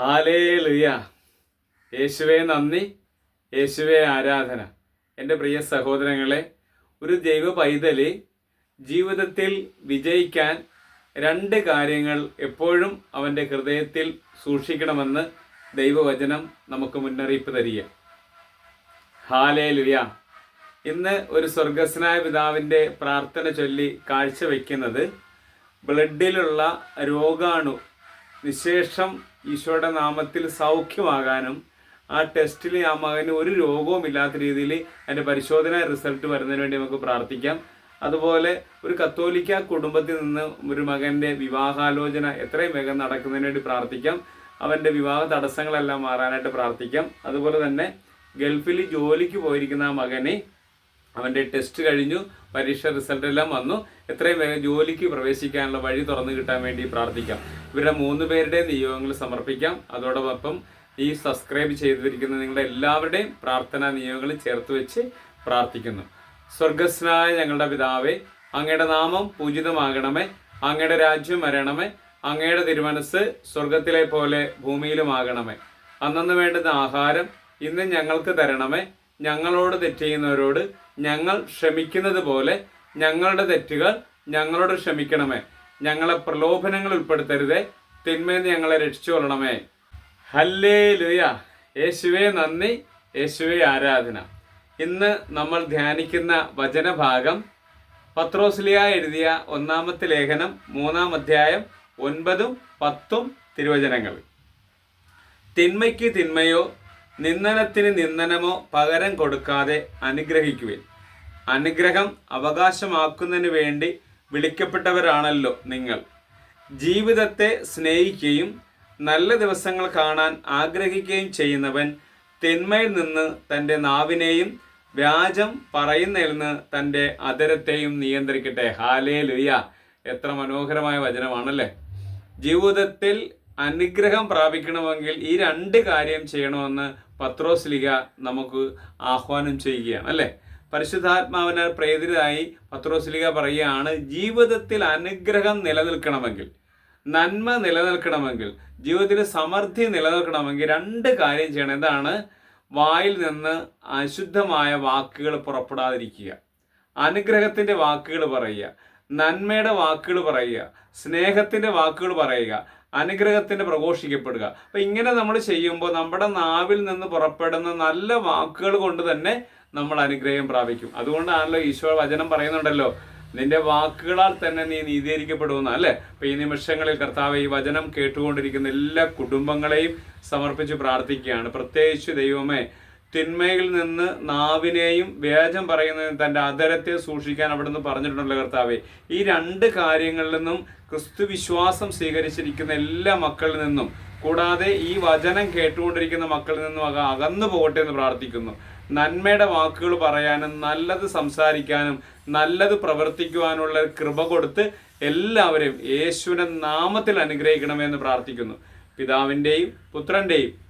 ഹാലേ ലുയ യേശുവേ നന്ദി. യേശുവേ ആരാധന. എന്റെ പ്രിയ സഹോദരങ്ങളെ ഒരു ദൈവ പൈതൽ ജീവിതത്തിൽ വിജയിക്കാൻ രണ്ട് കാര്യങ്ങൾ എപ്പോഴും അവന്റെ ഹൃദയത്തിൽ സൂക്ഷിക്കണമെന്ന് ദൈവവചനം നമുക്ക് മുന്നറിയിപ്പ് തരിക. ഹാലേ ലുയ ഇന്ന് ഒരു സ്വർഗസ്നായ പിതാവിന്റെ പ്രാർത്ഥന ചൊല്ലി കാഴ്ചവെക്കുന്നത് ബ്ലഡിലുള്ള രോഗാണു നിശേഷം ഈശോയുടെ നാമത്തിൽ സൗഖ്യമാകാനും ആ ടെസ്റ്റിൽ ആ മകന് ഒരു രോഗവും ഇല്ലാത്ത രീതിയിൽ അതിന്റെ പരിശോധന റിസൾട്ട് വരുന്നതിന് വേണ്ടി നമുക്ക് പ്രാർത്ഥിക്കാം. അതുപോലെ ഒരു കത്തോലിക്ക കുടുംബത്തിൽ നിന്ന് ഒരു മകന്റെ വിവാഹാലോചന എത്രയും വേഗം നടക്കുന്നതിന് വേണ്ടി പ്രാർത്ഥിക്കാം. അവന്റെ വിവാഹ തടസ്സങ്ങളെല്ലാം മാറാനായിട്ട് പ്രാർത്ഥിക്കാം. അതുപോലെ തന്നെ ഗൾഫിൽ ജോലിക്ക് പോയിരിക്കുന്ന ആ മകനെ അവന്റെ ടെസ്റ്റ് കഴിഞ്ഞു പരീക്ഷ റിസൾട്ട് എല്ലാം വന്നു. എത്രയും വേഗം ജോലിക്ക് പ്രവേശിക്കാനുള്ള വഴി തുറന്നു കിട്ടാൻ വേണ്ടി പ്രാർത്ഥിക്കാം. ഇവരുടെ മൂന്ന് പേരുടെ നിയോഗങ്ങൾ സമർപ്പിക്കാം. അതോടൊപ്പം ഈ സബ്സ്ക്രൈബ് ചെയ്തിരിക്കുന്ന നിങ്ങളുടെ എല്ലാവരുടെയും പ്രാർത്ഥനാ നിയോഗങ്ങൾ ചേർത്ത് വെച്ച് പ്രാർത്ഥിക്കുന്നു. സ്വർഗസ്നായ ഞങ്ങളുടെ പിതാവേ അങ്ങയുടെ നാമം പൂജിതമാകണമേ. അങ്ങയുടെ രാജ്യം വരണമേ. അങ്ങയുടെ തിരുമനസ് സ്വർഗത്തിലെ പോലെ ഭൂമിയിലുമാകണമേ. അന്നു വേണ്ടുന്ന ആഹാരം ഇന്ന് ഞങ്ങൾക്ക് തരണമേ. ഞങ്ങളോട് തെറ്റ് ചെയ്യുന്നവരോട് ഞങ്ങൾ ക്ഷമിക്കുന്നത് പോലെ ഞങ്ങളുടെ തെറ്റുകൾ ഞങ്ങളോട് ക്ഷമിക്കണമേ. ഞങ്ങളെ പ്രലോഭനങ്ങൾ ഉൾപ്പെടുത്തരുതേ. തിന്മയിൽ ഞങ്ങളെ രക്ഷിച്ചു കൊള്ളണമേ. ഹല്ലേ ലുയ യേശുവേ നന്ദി. യേശുവേ ആരാധന. ഇന്ന് നമ്മൾ ധ്യാനിക്കുന്ന വചനഭാഗം പത്രോസ്ലിയ എഴുതിയ ഒന്നാമത്തെ ലേഖനം മൂന്നാം അധ്യായം ഒൻപതും പത്തും തിരുവചനങ്ങൾ. തിന്മയ്ക്ക് തിന്മയോ നിന്ദനത്തിന് നിന്ദനമോ പകരം കൊടുക്കാതെ അനുഗ്രഹിക്കുവിൻ. അനുഗ്രഹം അവകാശമാക്കുന്നതിന് വേണ്ടി വിളിക്കപ്പെട്ടവരാണല്ലോ നിങ്ങൾ. ജീവിതത്തെ സ്നേഹിക്കുകയും നല്ല ദിവസങ്ങൾ കാണാൻ ആഗ്രഹിക്കുകയും ചെയ്യുന്നവൻ തിന്മയിൽ നിന്ന് തന്റെ നാവിനെയും വ്യാജം പറയുന്നതിൽ നിന്ന് തന്റെ അതരത്തെയും നിയന്ത്രിക്കട്ടെ. ഹാലേ ലുയ എത്ര മനോഹരമായ വചനമാണല്ലേ? ജീവിതത്തിൽ അനുഗ്രഹം പ്രാപിക്കണമെങ്കിൽ ഈ രണ്ട് കാര്യം ചെയ്യണമെന്ന് പത്രോസ്ലിക നമുക്ക് ആഹ്വാനം ചെയ്യുകയാണ് അല്ലേ? പരിശുദ്ധാത്മാവിനാൽ പ്രേരിതരായി പത്രോസ്ലിക പറയുകയാണ് ജീവിതത്തിൽ അനുഗ്രഹം നിലനിൽക്കണമെങ്കിൽ നന്മ നിലനിൽക്കണമെങ്കിൽ ജീവിതത്തിൽ സമൃദ്ധി നിലനിൽക്കണമെങ്കിൽ രണ്ട് കാര്യം ചെയ്യണം. എന്താണ്? വായിൽ നിന്ന് അശുദ്ധമായ വാക്കുകൾ പുറപ്പെടാതിരിക്കുക. അനുഗ്രഹത്തിന്റെ വാക്കുകൾ പറയുക. നന്മയുടെ വാക്കുകൾ പറയുക സ്നേഹത്തിന്റെ വാക്കുകൾ പറയുക അനുഗ്രഹത്തിന് പ്രഘോഷിക്കപ്പെടുക. അപ്പൊ ഇങ്ങനെ നമ്മൾ ചെയ്യുമ്പോൾ നമ്മുടെ നാവിൽ നിന്ന് പുറപ്പെടുന്ന നല്ല വാക്കുകൾ കൊണ്ട് തന്നെ നമ്മൾ അനുഗ്രഹം പ്രാപിക്കും. അതുകൊണ്ടാണല്ലോ ഈശോ വചനം പറയുന്നുണ്ടല്ലോ നിന്റെ വാക്കുകളാൽ തന്നെ നീ നീതീകരിക്കപ്പെടുമെന്ന് അല്ലേ? അപ്പൊ ഈ നിമിഷങ്ങളിൽ കർത്താവ് ഈ വചനം കേട്ടുകൊണ്ടിരിക്കുന്ന എല്ലാ കുടുംബങ്ങളെയും സമർപ്പിച്ച് പ്രാർത്ഥിക്കുകയാണ്. പ്രത്യേകിച്ച് ദൈവമേ തിന്മയിൽ നിന്ന് നാവിനെയും വ്യാജം പറയുന്നതിന് തന്റെ അതരത്തെ സൂക്ഷിക്കാൻ അവിടുന്ന് പറഞ്ഞിട്ടുണ്ടല്ലോ കർത്താവെ. ഈ രണ്ട് കാര്യങ്ങളിൽ നിന്നും ക്രിസ്തു വിശ്വാസം സ്വീകരിച്ചിരിക്കുന്ന എല്ലാ മക്കളിൽ നിന്നും കൂടാതെ ഈ വചനം കേട്ടുകൊണ്ടിരിക്കുന്ന മക്കളിൽ നിന്നും അക അകന്നു പോകട്ടെ എന്ന് പ്രാർത്ഥിക്കുന്നു. നന്മയുടെ വാക്കുകൾ പറയാനും നല്ലത് സംസാരിക്കാനും നല്ലത് പ്രവർത്തിക്കുവാനുള്ള കൃപ കൊടുത്ത് എല്ലാവരെയും യേശുവിന്റെ നാമത്തിൽ അനുഗ്രഹിക്കണമെന്ന് പ്രാർത്ഥിക്കുന്നു. പിതാവിന്റെയും പുത്രന്റെയും